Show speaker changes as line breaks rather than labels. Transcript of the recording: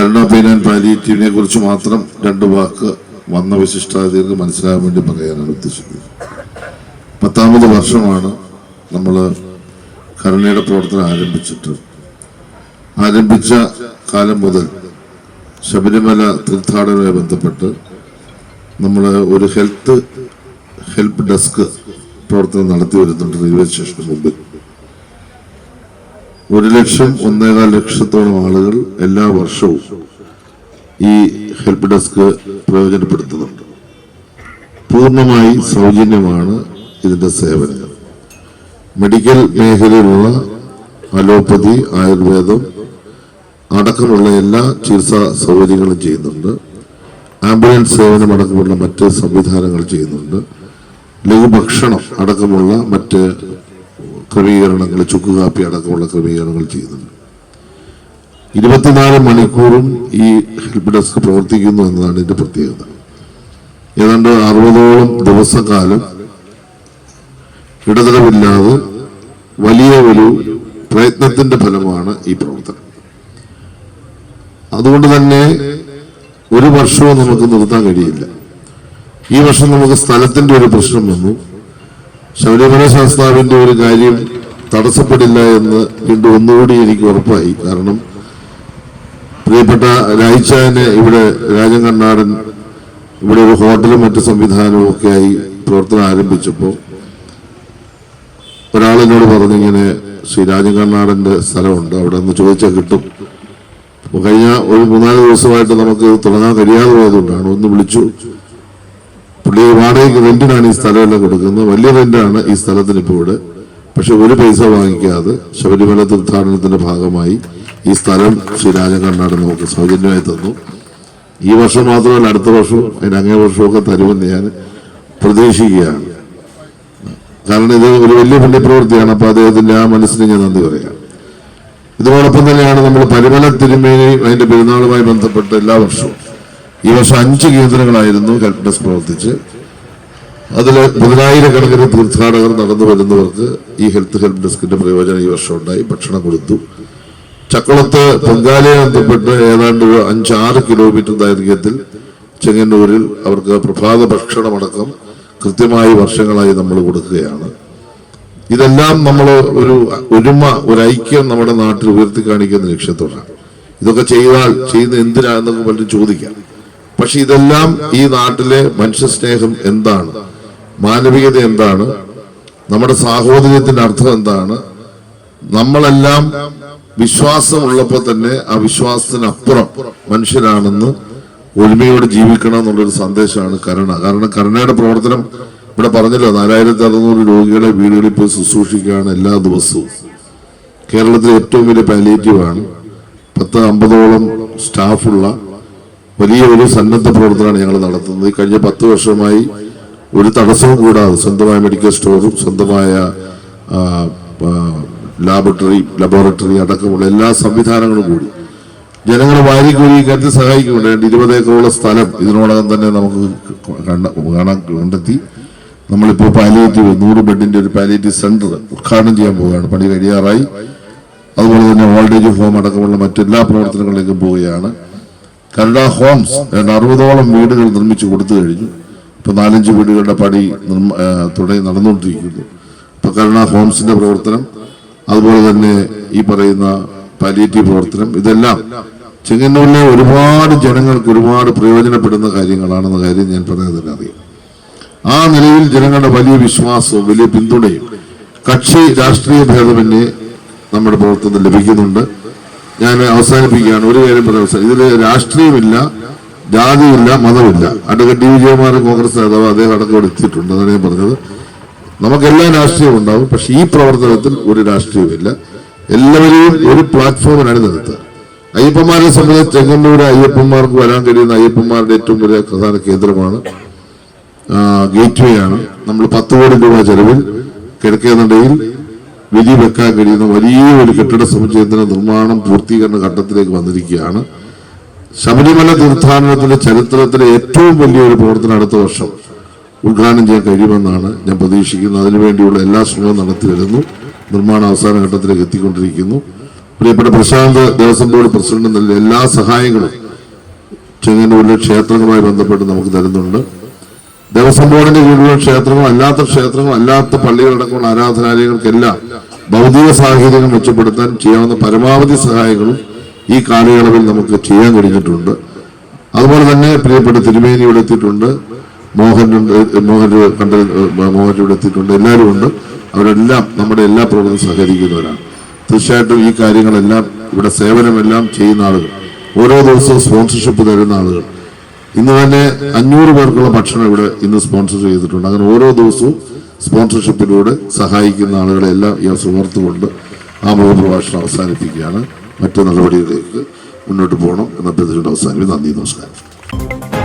കരുണ pain പാലിയേറ്റീവിനെ കുറിച്ച് മാത്രം രണ്ട് വാക്ക് വന്ന വിശിഷ്ടാതിഥികൾക്ക് മനസ്സിലാകാൻ വേണ്ടി പറയാനാണ് ഉദ്ദേശിക്കുന്നത്. പത്താമത് വർഷമാണ് നമ്മൾ കരുണയുടെ പ്രവർത്തനം ആരംഭിച്ചിട്ട്. ആരംഭിച്ച കാലം മുതൽ ശബരിമല തീർത്ഥാടനവുമായി ബന്ധപ്പെട്ട് നമ്മൾ ഒരു ഹെൽത്ത് ഹെൽപ്പ് ഡെസ്ക് പ്രവർത്തനം നടത്തി വരുന്നുണ്ട്. റെയിൽവേ സ്റ്റേഷന് മുമ്പിൽ. ഒരു ലക്ഷം ഒന്നേകാൽ ലക്ഷത്തോളം ആളുകൾ എല്ലാ വർഷവും ഈ ഹെൽപ്പ് ഡെസ്ക് പ്രയോജനപ്പെടുത്തുന്നുണ്ട്. പൂർണമായി സൗജന്യമാണ് ഇതിന്റെ സേവനം മെഡിക്കൽ മേഖലയിലുള്ള അലോപ്പതി ആയുർവേദം അടക്കമുള്ള എല്ലാ ചികിത്സാ സൗകര്യങ്ങളും ചെയ്യുന്നുണ്ട്. ആംബുലൻസ് സേവനം അടക്കമുള്ള മറ്റ് സംവിധാനങ്ങൾ ചെയ്യുന്നുണ്ട്. ലഘുഭക്ഷണം അടക്കമുള്ള മറ്റ് ക്രമീകരണങ്ങൾ ചുക്ക് കാപ്പി അടക്കമുള്ള ക്രമീകരണങ്ങൾ ചെയ്യുന്നുണ്ട്. ഇരുപത്തിനാല് മണിക്കൂറും ഈ ഹെൽപ്പ് ഡെസ്ക് പ്രവർത്തിക്കുന്നു എന്നതാണ് ഇതിന്റെ പ്രത്യേകത. ഏതാണ്ട് അറുപതോളം ദിവസക്കാലം ഇടതടവില്ലാതെ വലിയ ഒരു പ്രയത്നത്തിന്റെ ഫലമാണ് ഈ പ്രവർത്തനം. അതുകൊണ്ട് തന്നെ ഒരു വർഷവും നമുക്ക് നിർത്താൻ കഴിയില്ല. ഈ വർഷം നമുക്ക് സ്ഥലത്തിന്റെ ഒരു പ്രശ്നം വന്നു. ശബരിമല സംസ്ഥാപിന്റെ ഒരു കാര്യം തടസ്സപ്പെടില്ല എന്ന് വീണ്ടും ഒന്നുകൂടി എനിക്ക് ഉറപ്പായി. കാരണം പ്രിയപ്പെട്ട രായിച്ചാന് ഇവിടെ രാജൻ കണ്ണാടൻ ഇവിടെ ഒരു ഹോട്ടലും മറ്റു സംവിധാനവും ഒക്കെ ആയി പ്രവർത്തനം ആരംഭിച്ചപ്പോൾ ഒരാളിനോട് പറഞ്ഞിങ്ങനെ ശ്രീ രാജൻ കണ്ണാടന്റെ സ്ഥലമുണ്ട് അവിടെ നിന്ന് ചോദിച്ചാൽ കിട്ടും. കഴിഞ്ഞ ഒരു മൂന്നാൽ ദിവസമായിട്ട് നമുക്ക് തുടങ്ങാൻ കഴിയാതെ പോയതുകൊണ്ടാണ്. ഒന്ന് വിളിച്ചു. പുള്ളി വാടകയ്ക്ക് റെന്റിനാണ് ഈ സ്ഥലമെല്ലാം കൊടുക്കുന്നത്. വലിയ റെന്റാണ് ഈ സ്ഥലത്തിന് ഇപ്പോൾ ഇവിടെ. പക്ഷെ ഒരു പൈസ വാങ്ങിക്കാതെ ശബരിമല തീർത്ഥാടനത്തിന്റെ ഭാഗമായി ഈ സ്ഥലം ശ്രീ കണ്ണാട് നമുക്ക് സൗജന്യമായി തന്നു. ഈ വർഷം മാത്രമല്ല അടുത്ത വർഷവും അതിന് അങ്ങേ വർഷമൊക്കെ തരുമെന്ന് ഞാൻ പ്രതീക്ഷിക്കുകയാണ്. കാരണം ഇത് ഒരു വലിയ പുണ്യപ്രവൃത്തിയാണ്. അപ്പൊ അദ്ദേഹത്തിന്റെ ആ മനസ്സിന് ഞാൻ നന്ദി പറയാം. ഇതോടൊപ്പം തന്നെയാണ് നമ്മൾ പരിമല തിരുമേനി അതിന്റെ പെരുന്നാളുമായി ബന്ധപ്പെട്ട് എല്ലാ വർഷവും. ഈ വർഷം അഞ്ച് കേന്ദ്രങ്ങളായിരുന്നു ഹെൽപ്പ് ഡെസ്ക് പ്രവർത്തിച്ച്. അതിൽ പതിനായിരക്കണക്കിന് തീർത്ഥാടകർ നടന്നു വരുന്നവർക്ക് ഈ ഹെൽത്ത് ഹെൽപ്പ് ഡെസ്കിന്റെ പ്രയോജനം ഈ വർഷം ഉണ്ടായി. ഭക്ഷണം കൊടുത്തു. ചക്കുളത്ത് പൊങ്കാലയെ ബന്ധപ്പെട്ട് ഏതാണ്ട് ഒരു അഞ്ചാറ് കിലോമീറ്റർ ദൈർഘ്യത്തിൽ ചെങ്ങന്നൂരിൽ അവർക്ക് പ്രഭാത ഭക്ഷണമടക്കം കൃത്യമായി വർഷങ്ങളായി നമ്മൾ കൊടുക്കുകയാണ്. ഇതെല്ലാം നമ്മൾ ഒരു ഒരുമ ഒരു ഐക്യം നമ്മുടെ നാട്ടിൽ ഉയർത്തി കാണിക്കുന്ന ലക്ഷ്യത്തോടാണ്. ഇതൊക്കെ ചെയ്താൽ ചെയ്യുന്ന എന്തിനാണെന്നൊക്കെ പലരും ചോദിക്കാം. പക്ഷെ ഇതെല്ലാം ഈ നാട്ടിലെ മനുഷ്യസ്നേഹം എന്താണ്? മാനവികത എന്താണ്? നമ്മുടെ സാഹോദര്യത്തിന്റെ അർത്ഥം എന്താണ്? നമ്മളെല്ലാം വിശ്വാസമുള്ളപ്പോൾ തന്നെ ആ വിശ്വാസത്തിനപ്പുറം മനുഷ്യരാണെന്ന് ഒരുമയോടെ ജീവിക്കണം എന്നുള്ളൊരു സന്ദേശമാണ് കരുണ. കാരണം കരുണയുടെ പ്രവർത്തനം ഇവിടെ പറഞ്ഞല്ലോ നാലായിരത്തി അറുന്നൂറ് രോഗികളെ വീടുകളിൽ പോയി ശുശ്രൂഷിക്കുകയാണ് എല്ലാ ദിവസവും. കേരളത്തിലെ ഏറ്റവും വലിയ പാലിയേറ്റീവ് ആണ്. പത്ത് അമ്പതോളം സ്റ്റാഫുള്ള വലിയ ഒരു സന്നദ്ധ പ്രവർത്തനമാണ് ഞങ്ങൾ നടത്തുന്നത്. ഈ കഴിഞ്ഞ പത്ത് വർഷമായി ഒരു തടസ്സവും കൂടാതെ സ്വന്തമായ മെഡിക്കൽ സ്റ്റോറും സ്വന്തമായ ലാബോറട്ടറി ലാബറട്ടറി അടക്കമുള്ള എല്ലാ സംവിധാനങ്ങളും കൂടി ജനങ്ങളെ വാരിക്കൂരി കാര്യത്തിൽ സഹായിക്കുന്നുണ്ട്. ഇരുപത് ഏക്കറോളം സ്ഥലം ഇതിനോടകം തന്നെ നമുക്ക് കാണാൻ കണ്ടെത്തി. നമ്മളിപ്പോൾ പാലിയേറ്റീവ് നൂറ് ബെഡിന്റെ ഒരു പാലിയേറ്റീവ് സെന്റർ ഉദ്ഘാടനം ചെയ്യാൻ പോവുകയാണ്. പണി കഴിയാറായി. അതുപോലെ തന്നെ ഓൾഡ് ഏജ് ഹോം അടക്കമുള്ള മറ്റെല്ലാ പ്രവർത്തനങ്ങളിലേക്കും പോവുകയാണ്. കരുണ ഹോംസ് രണ്ട് അറുപതോളം വീടുകൾ നിർമ്മിച്ചു കൊടുത്തു കഴിഞ്ഞു. ഇപ്പൊ നാലഞ്ച് വീടുകളുടെ പണി തുടങ്ങി നടന്നുകൊണ്ടിരിക്കുന്നു. ഇപ്പൊ കരുണ ഹോംസിന്റെ പ്രവർത്തനം അതുപോലെ തന്നെ ഈ പറയുന്ന പാലിയേറ്റീവ് പ്രവർത്തനം ഇതെല്ലാം ചെങ്ങന്നൂരിലെ ഒരുപാട് ജനങ്ങൾക്ക് ഒരുപാട് പ്രയോജനപ്പെടുന്ന കാര്യങ്ങളാണെന്ന കാര്യം ഞാൻ പറയാൻ തന്നെ അറിയാം. ആ നിലയിൽ ജനങ്ങളുടെ വലിയ വിശ്വാസവും വലിയ പിന്തുണയും കക്ഷി രാഷ്ട്രീയ ഭേദമന്യേ നമ്മുടെ പ്രവർത്തനം ലഭിക്കുന്നുണ്ട്. ഞാൻ അവസാനിപ്പിക്കുകയാണ്. ഒരു കാര്യം പറയാം ഇതിൽ രാഷ്ട്രീയമില്ല ജാതിയില്ല മതമില്ല. Advocate D. വിജയകുമാർ കോൺഗ്രസ് നേതാവ് അദ്ദേഹം അടക്കം ഇവിടെ എത്തിയിട്ടുണ്ട്. അതാണ് ഞാൻ പറഞ്ഞത്. നമുക്കെല്ലാം രാഷ്ട്രീയം ഉണ്ടാവും പക്ഷെ ഈ പ്രവർത്തനത്തിൽ ഒരു രാഷ്ട്രീയമില്ല എല്ലാവരെയും ഒരു പ്ലാറ്റ്ഫോമിനാണ് നിർത്തുക അയ്യപ്പന്മാരെ സംബന്ധിച്ച് ചെങ്ങന്നൂർ അയ്യപ്പന്മാർക്ക് വരാൻ കഴിയുന്ന അയ്യപ്പന്മാരുടെ ഏറ്റവും വലിയ പ്രധാന കേന്ദ്രമാണ് ഗേറ്റ് വേ ആണ്. നമ്മൾ പത്ത് കോടി രൂപ ചെലവിൽ കിഴക്കേനടയിൽ വിധി വെക്കാൻ കഴിയുന്ന വലിയ ഒരു കെട്ടിട സമുച്ചയത്തിന്റെ നിർമ്മാണം പൂർത്തീകരണ ഘട്ടത്തിലേക്ക് വന്നിരിക്കുകയാണ്. ശബരിമല തീർത്ഥാടനത്തിന്റെ ചരിത്രത്തിലെ ഏറ്റവും വലിയൊരു പ്രവർത്തനം അടുത്ത വർഷം ഉദ്ഘാടനം ചെയ്യാൻ കഴിയുമെന്നാണ് ഞാൻ പ്രതീക്ഷിക്കുന്നത് അതിനുവേണ്ടിയുള്ള എല്ലാ ശ്രമവും നടത്തി വരുന്നു. നിർമ്മാണ അവസാന ഘട്ടത്തിലേക്ക് എത്തിക്കൊണ്ടിരിക്കുന്നു. പ്രിയപ്പെട്ട പ്രശാന്ത് ദേവസ്വം ബോർഡ് പ്രസിഡന്റ് നൽകിയ എല്ലാ സഹായങ്ങളും ചെങ്ങന്നൂരിലെ ക്ഷേത്രങ്ങളുമായി ബന്ധപ്പെട്ട് നമുക്ക് തരുന്നുണ്ട്. ദേവസ്വം ബോർഡിന്റെ കീഴിലുള്ള ക്ഷേത്രങ്ങളും അല്ലാത്ത ക്ഷേത്രങ്ങളും അല്ലാത്ത പള്ളികളടക്കമുള്ള ആരാധനാലയങ്ങൾക്കെല്ലാം ഭൗതിക സാഹചര്യങ്ങൾ മെച്ചപ്പെടുത്താൻ ചെയ്യാവുന്ന പരമാവധി സഹായങ്ങളും ഈ കാലയളവിൽ നമുക്ക് ചെയ്യാൻ കഴിഞ്ഞിട്ടുണ്ട്. അതുപോലെ തന്നെ പ്രിയപ്പെട്ട തിരുമേനി ഇവിടെ എത്തിയിട്ടുണ്ട്. മോഹൻ ഉണ്ട് മോഹൻ കണ്ടൽ മോഹൻ ഇവിടെ എത്തിയിട്ടുണ്ട്. എല്ലാവരും ഉണ്ട്. അവരെല്ലാം നമ്മുടെ എല്ലാ പ്രവർത്തനം സഹകരിക്കുന്നവരാണ്. തീർച്ചയായിട്ടും ഈ കാര്യങ്ങളെല്ലാം ഇവിടെ സേവനമെല്ലാം ചെയ്യുന്ന ആളുകൾ ഓരോ ദിവസവും സ്പോൺസർഷിപ്പ് തരുന്ന ആളുകൾ ഇന്ന് തന്നെ അഞ്ഞൂറ് പേർക്കുള്ള ഭക്ഷണം ഇവിടെ ഇന്ന് സ്പോൺസർ ചെയ്തിട്ടുണ്ട്. അങ്ങനെ ഓരോ ദിവസവും സ്പോൺസർഷിപ്പിലൂടെ സഹായിക്കുന്ന ആളുകളെല്ലാം ഈ സുഹൃത്തുകൊണ്ട് ആ മുഖപ്രഭാഷണം അവസാനിപ്പിക്കുകയാണ്. മറ്റു നടപടികളിലേക്ക് മുന്നോട്ട് പോകണം എന്ന അഭ്യർത്ഥിച്ചുകൊണ്ട് അവസാനിപ്പിക്കും നന്ദി നമസ്കാരം.